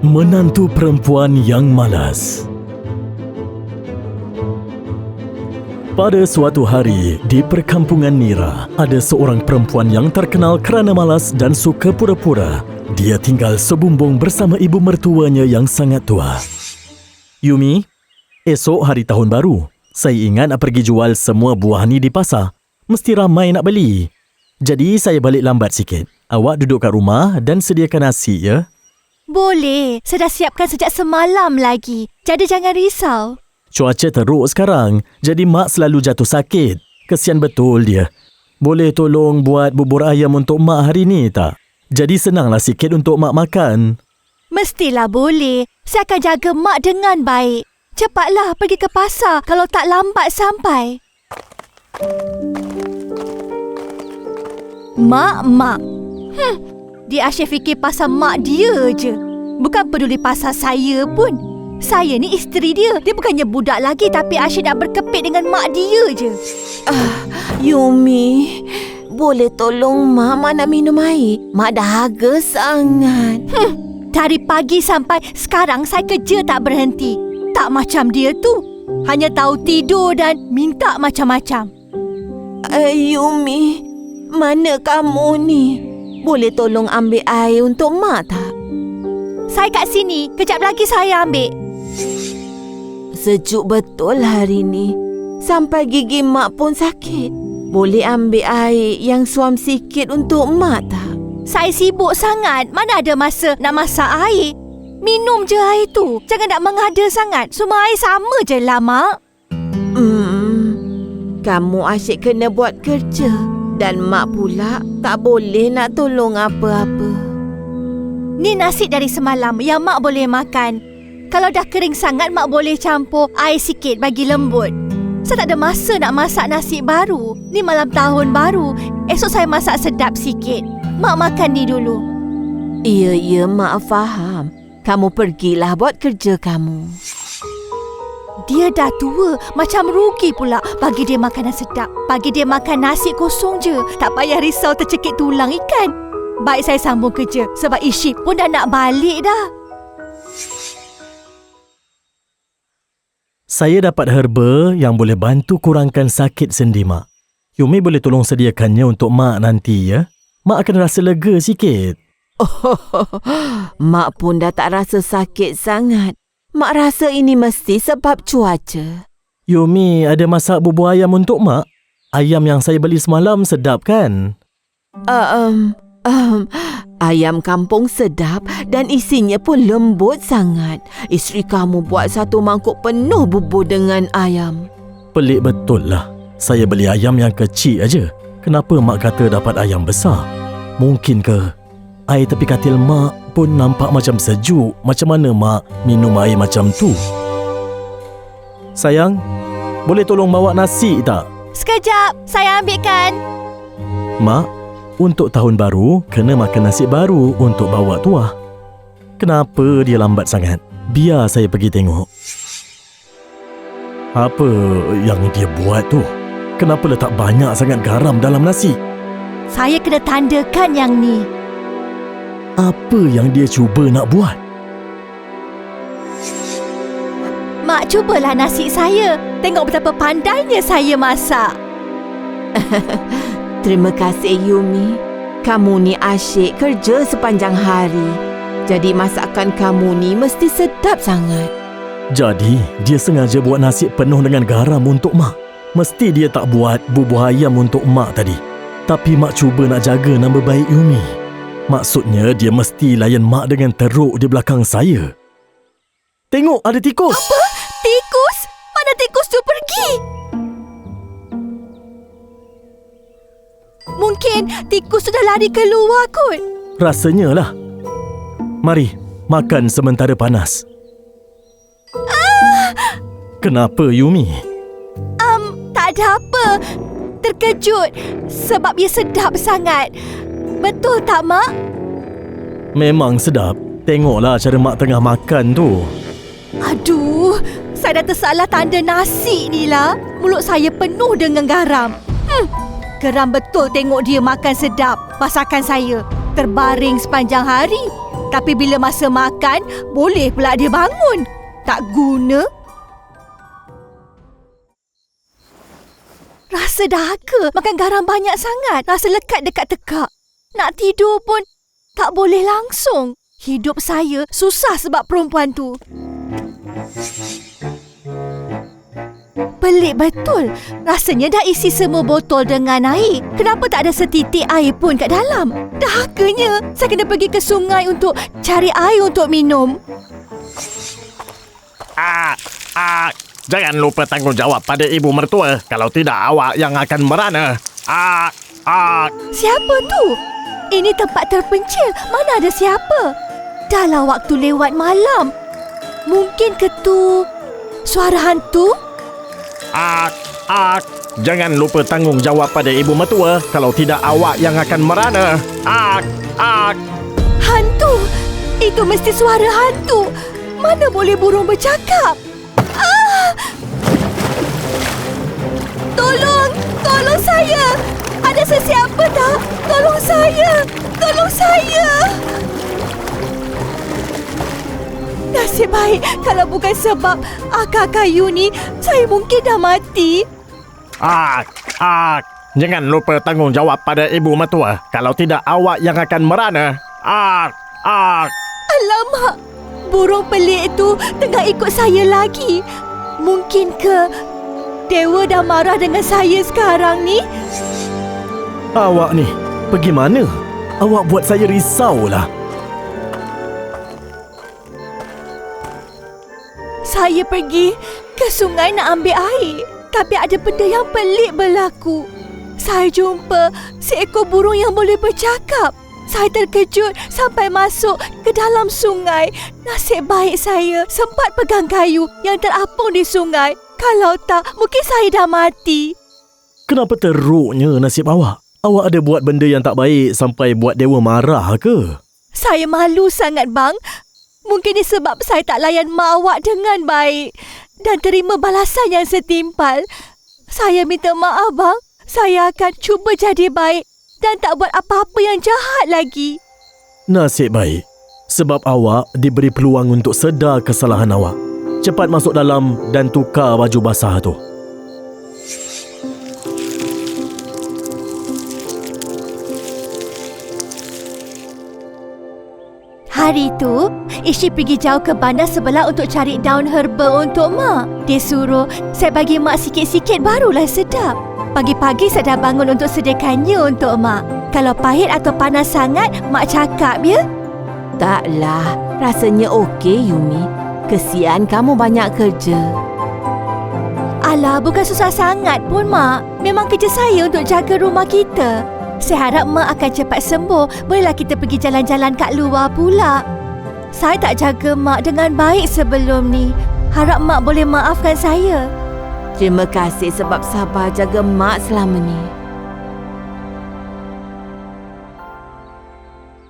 Menantu perempuan yang malas. Pada suatu hari di perkampungan Nira, ada seorang perempuan yang terkenal kerana malas dan suka pura-pura. Dia tinggal sebumbung bersama ibu mertuanya yang sangat tua. Yumi, esok hari tahun baru. Saya ingat nak pergi jual semua buah ni di pasar. Mesti ramai nak beli. Jadi saya balik lambat sikit. Awak duduk kat rumah dan sediakan nasi ya. Boleh. Saya dah siapkan sejak semalam lagi. Jadi jangan risau. Cuaca teruk sekarang, jadi mak selalu jatuh sakit. Kesian betul dia. Boleh tolong buat bubur ayam untuk mak hari ni tak? Jadi senanglah sikit untuk mak makan. Mestilah boleh. Saya akan jaga mak dengan baik. Cepatlah pergi ke pasar kalau tak lambat sampai. Mak, mak. Hmm, dia asyik fikir pasal mak dia je. Bukan peduli pasal saya pun. Saya ni isteri dia. Dia bukannya budak lagi tapi asyik nak berkepit dengan mak dia je. Yumi, boleh tolong Mak? Mak nak minum air. Mak dah haga sangat. Dari pagi sampai sekarang saya kerja tak berhenti. Tak macam dia tu. Hanya tahu tidur dan minta macam-macam. Uh, Yumi, mana kamu ni? Boleh tolong ambil air untuk Mak tak? Saya kat sini. Kejap lagi saya ambil. Sejuk betul hari ni. Sampai gigi Mak pun sakit. Boleh ambil air yang suam sikit untuk Mak tak? Saya sibuk sangat. Mana ada masa nak masak air? Minum je air tu. Jangan nak mengada sangat. Semua air sama je lah, Mak. Hmm, kamu asyik kena buat kerja. Dan Mak pula tak boleh nak tolong apa-apa. Ni nasi dari semalam yang Mak boleh makan. Kalau dah kering sangat, Mak boleh campur air sikit bagi lembut. Saya tak ada masa nak masak nasi baru. Ni malam tahun baru. Esok saya masak sedap sikit. Mak makan ni dulu. Ya, ya, Mak faham. Kamu pergilah buat kerja kamu. Dia dah tua. Macam rugi pula bagi dia makanan sedap. Bagi dia makan nasi kosong je. Tak payah risau tercekik tulang ikan. Baik saya sambung kerja sebab Isyik pun dah nak balik dah. Saya dapat herba yang boleh bantu kurangkan sakit sendi mak. Yumi boleh tolong sediakannya untuk mak nanti ya. Mak akan rasa lega sikit. Oh, Mak pun dah tak rasa sakit sangat. Mak rasa ini mesti sebab cuaca. Yumi ada masak bubur ayam untuk mak? Ayam yang saya beli semalam sedap kan? Uh, um, um, ayam kampung sedap dan isinya pun lembut sangat. Isteri kamu buat satu mangkuk penuh bubur dengan ayam. Pelik betul lah. Saya beli ayam yang kecil aja. Kenapa mak kata dapat ayam besar? Mungkin ke air tepi katil mak pun nampak macam sejuk. Macam mana mak minum air macam tu? Sayang, boleh tolong bawa nasi tak? Sekejap, saya ambilkan. Mak, untuk tahun baru, kena makan nasi baru untuk bawa tuah. Kenapa dia lambat sangat? Biar saya pergi tengok. Apa yang dia buat tu? Kenapa letak banyak sangat garam dalam nasi? Saya kena tandakan yang ni. Apa yang dia cuba nak buat? Mak, cubalah nasi saya. Tengok betapa pandainya saya masak. Terima kasih Yumi. Kamu ni asyik kerja sepanjang hari. Jadi masakan kamu ni mesti sedap sangat. Jadi, dia sengaja buat nasi penuh dengan garam untuk mak. Mesti dia tak buat bubur ayam untuk mak tadi. Tapi mak cuba nak jaga nama baik Yumi. Maksudnya dia mesti layan mak dengan teruk di belakang saya. Tengok ada tikus. Apa? Tikus? Mana tikus tu pergi? Mungkin tikus sudah lari keluar kot. Rasanya lah. Mari, makan sementara panas. Kenapa Yumi? Um, tak ada apa. Terkejut sebab ia sedap sangat. Betul tak, Mak? Memang sedap. Tengoklah cara mak tengah makan tu. Aduh, saya dah tersalah tanda nasi ni lah. Mulut saya penuh dengan garam. Hmm, geram betul tengok dia makan sedap masakan saya. terbaring sepanjang hari. Tapi bila masa makan, boleh pula dia bangun. Tak guna. Rasa dahaga makan garam banyak sangat. Rasa lekat dekat tekak. Nak tidur pun tak boleh langsung. Hidup saya susah sebab perempuan tu. Pelik betul. Rasanya dah isi semua botol dengan air. Kenapa tak ada setitik air pun kat dalam? Dahaganya. Saya kena pergi ke sungai untuk cari air untuk minum. Ah, ah, jangan lupa tanggungjawab pada ibu mertua. Kalau tidak, awak yang akan merana. Ah, ah, Siapa tu? Ini tempat terpencil. Mana ada siapa? Dahlah waktu lewat malam. Mungkin ke tu suara hantu? Ah, ah. Jangan lupa tanggungjawab pada ibu mertua. Kalau tidak, awak yang akan merana. Ah, ah. Hantu! Itu mesti suara hantu. Mana boleh burung bercakap? Nasib baik kalau bukan sebab akar kayu ni, saya mungkin dah mati. Ah, ah. Jangan lupa tanggungjawab pada ibu mertua. Kalau tidak, awak yang akan merana. Ah, ah. Alamak! Burung pelik tu tengah ikut saya lagi. Mungkin ke Dewa dah marah dengan saya sekarang ni? Awak ni, pergi mana? Awak buat saya risaulah. Saya pergi ke sungai nak ambil air. Tapi ada benda yang pelik berlaku. Saya jumpa seekor burung yang boleh bercakap. Saya terkejut sampai masuk ke dalam sungai. Nasib baik saya sempat pegang kayu yang terapung di sungai. Kalau tak, mungkin saya dah mati. Kenapa teruknya nasib awak? Awak ada buat benda yang tak baik sampai buat dewa marah ke? Saya malu sangat, bang. Mungkin disebab saya tak layan mak awak dengan baik dan terima balasan yang setimpal. Saya minta maaf, bang. Saya akan cuba jadi baik dan tak buat apa-apa yang jahat lagi. Nasib baik. Sebab awak diberi peluang untuk sedar kesalahan awak. Cepat masuk dalam dan tukar baju basah tu. Hari itu, Ishi pergi jauh ke bandar sebelah untuk cari daun herba untuk mak. Dia suruh saya bagi mak sikit-sikit barulah sedap. Pagi-pagi saya dah bangun untuk sediakannya untuk mak. Kalau pahit atau panas sangat, mak cakap ya. Taklah, rasanya okey Yumi. Kesian kamu banyak kerja. Alah, bukan susah sangat pun mak. Memang kerja saya untuk jaga rumah kita. Saya harap mak akan cepat sembuh. Bolehlah kita pergi jalan-jalan kat luar pula. Saya tak jaga mak dengan baik sebelum ni. Harap mak boleh maafkan saya. Terima kasih sebab sabar jaga mak selama ni.